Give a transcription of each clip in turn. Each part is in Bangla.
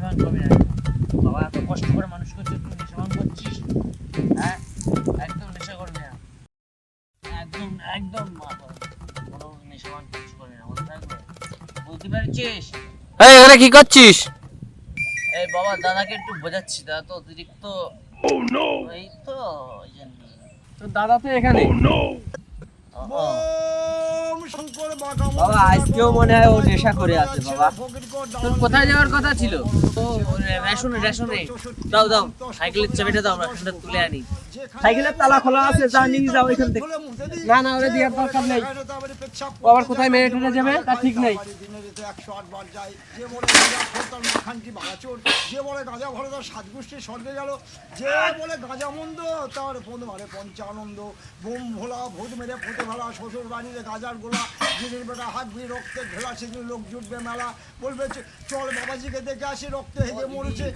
নেশাবান করবি না বাবা এত কষ্ট করে মানুষ করছিস তুই নেশাবান করছিস? হ্যাঁ? একদম নেশা করবি না। একদম একদম কোনো নেশাবান কিছু করবি না মনে থাকবে? বুঝতে পেরেছিস? এই এখানে কি করছিস? এই বাবা দাদাকে একটু বোঝাচ্ছি। দাদা তো অতিরিক্ত এই তো ওই জন্য। তোর দাদা তো এখানে। ও, ও। বাবা, আজকেও মনে হয় ও নেশা করে আছে, বাবা। তোর কোথায় যাওয়ার কথা ছিল? ও রেশনে দাও দাও, সাইকেলের চাবিটা দাও রেশনটা তুলে আনি। সাইকেলের তালা খোলা আছে, যা নিয়ে যাও এখান থেকে। না না, ওরে দরকার নেই। ও আবার কোথায় মেরে ঠেলে যাবে? তা ঠিক নেই। তার বাগাচোর যে বলে গাঁজা ভরে তার স্বর্গে গেল। যে বলে গাঁজা মন্দ তার ফোন মারে পঞ্চানন্দ। বোম ভোলা ভূত মেরে ফুটে ভালা শ্বশুর বাড়িতে গাজার গোলা। বেটা হাত রক্তে সেদিন লোক জুটবে মেলা। বলবে চল বাবাজিকে দেখে আসি রক্তে হেগে মরেছে।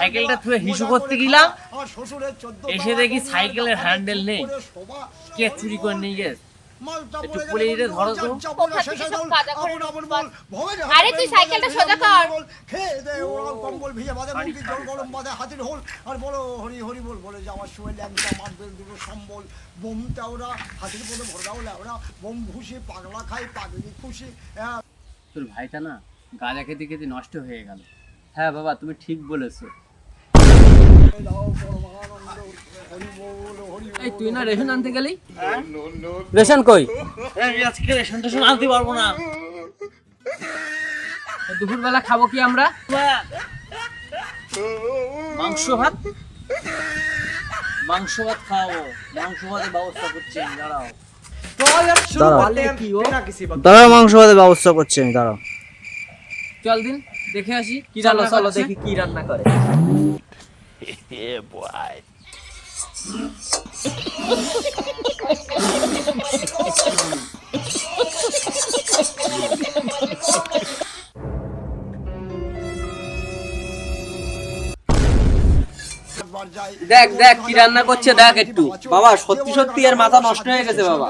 সাইকেলটা থুয়ে হিসু করতে গেলাম। এসে দেখি সাইকেলের হ্যান্ডেল নেই। কে চুরি করে নিয়ে গেছে? একটু পুলিশে ধরো তো। আরে তুই সাইকেলটা সোজা কর। খেয়ে দে ওরা কম্বল ভিজে বাদে মুখি জল গরম বাদে হাতির হোল। আর বলো হরি হরি বল বলে যাওয়ার সময় ল্যাংটা মারবেল দুটো সম্বল বোমটা ওরা হাতির পদে ভরদাও ওরা বোম ঘুষি পাগলা খাই পাগলি খুশি হ্যাঁ তোর ভাইটা না গাঁজা খেতে খেতে নষ্ট হয়ে গেল। হ্যাঁ বাবা তুমি ঠিক বলেছ। দাও পরমানন্দ হরি বল হরি এই তুই না রেশন আনতে গেলি? রেশন কই? আমি আজকে রেশন টেশন আনতে পারব না। দুপুরবেলা খাব কি আমরা? মাংস ভাত? মাংস ভাত খাওয়াবো। মাংস ভাতের ব্যবস্থা করছি দাঁড়াও। দাঁড়াও। মাংস ভাতের ব্যবস্থা করছি আমি দাঁড়াও। চল দিন দেখে আসি কি চলো চলো দেখি কি রান্না করে। よろしくお願いします。দেখ দেখ কি রান্না করছে দেখ একটু। বাবা সত্যি সত্যি এর মাথা নষ্ট হয়ে গেছে বাবা।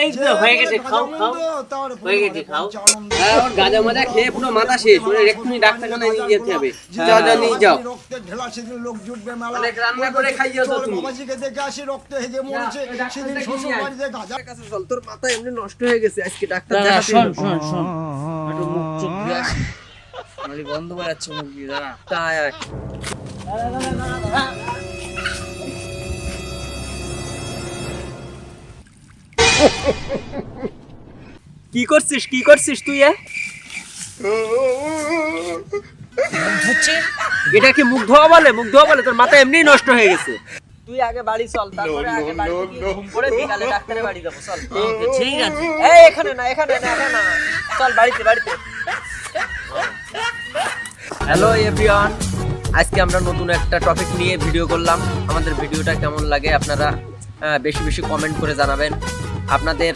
এই তো হয়ে গেছে, খাও, খাও। হয়ে গেছে, খাও। হ্যাঁ ওর গাঁজা মাজা খেয়ে পুরো মাথা শেষ। ওর এক্ষুনি ডাক্তারখানায় নিয়ে যেতে হবে। যাও যাও নিয়ে যাও। রক্তের ঢেলা সেদিন লোক জুটবে মেলা। অনেক রান্না করে খাইয়েছো চল তুমি। বাবাজিকে দেখে আসি রক্তে হেগে মরেছে। সেদিন শ্বশুর বাড়িতে গাঁজা কাছে চল। তোর মাথা এমনি নষ্ট হয়ে গেছে আজকে ডাক্তার দেখাতে শোন। শোন শোন। একটু মুখ চোখ ধুয়ে আসি। বন্ধ করে যাচ্ছে মুখ দিয়ে দাঁড়া। আয়, আয়। কি করছিস? কি করছিস তুই এ? এটা কি মুখ ধোয়া বলে মুখ ধোয়া বলে তোর মাথা এমনিই নষ্ট হয়ে গেছে। তুই আগে বাড়ি চল তারপরে আগে বাড়ি করে বিকালে ডাক্তারের বাড়ি যাব চল। ঠিক আছে। এই এখানে না এখানে না এখানে না। চল বাড়িতে বাড়িতে। হ্যালো এভরিওয়ান আজকে আমরা নতুন একটা টপিক নিয়ে ভিডিও করলাম। আমাদের ভিডিওটা কেমন লাগে আপনারা বেশি বেশি কমেন্ট করে জানাবেন। আপনাদের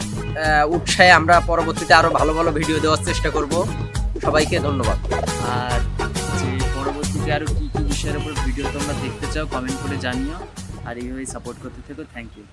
উৎসাহে আমরা পরবর্তীতে আরও ভালো ভালো ভিডিও দেওয়ার চেষ্টা করব। সবাইকে ধন্যবাদ। আর যে পরবর্তীতে আরও কী কী বিষয়ের উপর ভিডিও তোমরা দেখতে চাও কমেন্ট করে জানিও। আর এইভাবে সাপোর্ট করতে থেকো থ্যাংক ইউ